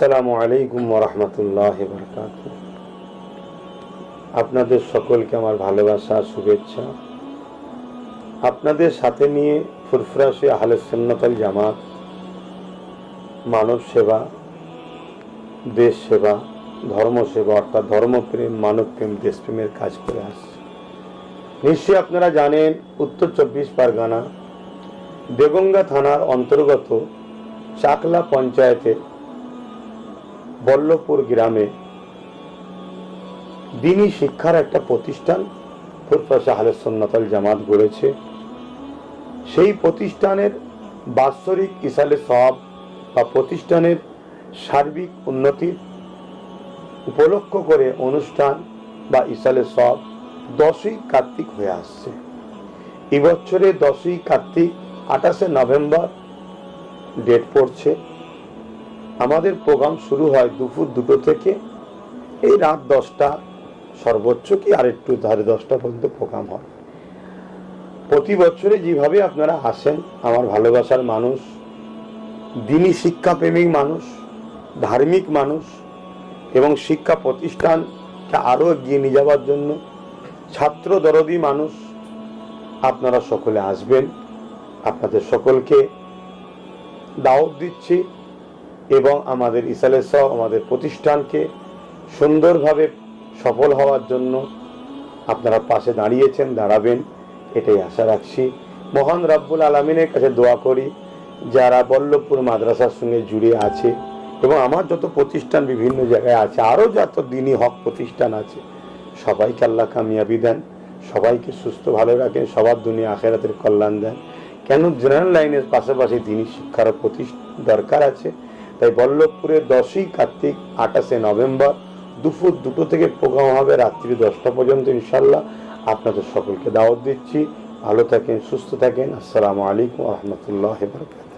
আসসালামু আলাইকুম রহমতুল্লাহ বরকাত আপনাদের সকলকে আমার ভালোবাসা, শুভেচ্ছা। আপনাদের সাথে নিয়ে ফুরফুরাশি আহলে সুন্নতল জামাত মানব সেবা দেশ সেবা ধর্ম সেবা অর্থাৎ ধর্মপ্রেম, মানবপ্রেম, দেশপ্রেমের কাজ করে আসছে। নিশ্চয়ই আপনারা জানেন, উত্তর চব্বিশ পরগনা, দেগঙ্গা থানার অন্তর্গত চাকলা পঞ্চায়েতে বল্লভপুর গ্রামে দিনই শিক্ষার একটা প্রতিষ্ঠান ফুরফাশা আহলে সুন্নাতাল জামাত গড়েছে। সেই প্রতিষ্ঠানের বাৎসরিক ইসালে সব বা প্রতিষ্ঠানের সার্বিক উন্নতির উপলক্ষ করে অনুষ্ঠান বা ইসালে সব দশই কার্তিক হয়ে আসছে। এবছরে দশই কার্তিক আঠাশে নভেম্বর ডেট পড়ছে। আমাদের প্রোগ্রাম শুরু হয় দুপুর দুটো থেকে। এই রাত দশটা সর্বোচ্চ কি আর একটু ধারে দশটা পর্যন্ত প্রোগ্রাম হয়। প্রতি বছরে যেভাবে আপনারা আসেন, আমার ভালোবাসার মানুষ, দিনী শিক্ষাপ্রেমিক মানুষ, ধার্মিক মানুষ এবং শিক্ষা প্রতিষ্ঠানকে আরও এগিয়ে নিয়ে যাওয়ার জন্য ছাত্র দরদি মানুষ, আপনারা সকলে আসবেন। আপনাদের সকলকে দাওয়াত দিচ্ছি। এবং আমাদের ইসালে সহ আমাদের প্রতিষ্ঠানকে সুন্দরভাবে সফল হওয়ার জন্য আপনারা পাশে দাঁড়িয়েছেন, দাঁড়াবেন, এটাই আশা রাখছি। মহান রব্বুল আলমিনের কাছে দোয়া করি, যারা বল্লভপুর মাদ্রাসার সঙ্গে জুড়ে আছে এবং আমার যত প্রতিষ্ঠান বিভিন্ন জায়গায় আছে, আরও যত দিনই হক প্রতিষ্ঠান আছে, সবাইকে আল্লাহ কামিয়াবি দেন, সবাইকে সুস্থ ভালো রাখেন, সবার দুনিয়া আখেরাতের কল্যাণ দেন। কেন জেনারেল লাইনের পাশাপাশি দিনই শিক্ষারও প্রতি দরকার আছে তাই বল্লভপুরে দশই কার্তিক আঠাশে নভেম্বর দুপুর দুটো থেকে প্রোগ্রাম হবে রাত্রি দশটা পর্যন্ত ইনশাল্লাহ আপনাদের সকলকে দাওয়াত দিচ্ছি। ভালো থাকেন, সুস্থ থাকেন। আসসালামু আলাইকুম রহমতুল্লাহ বরকাত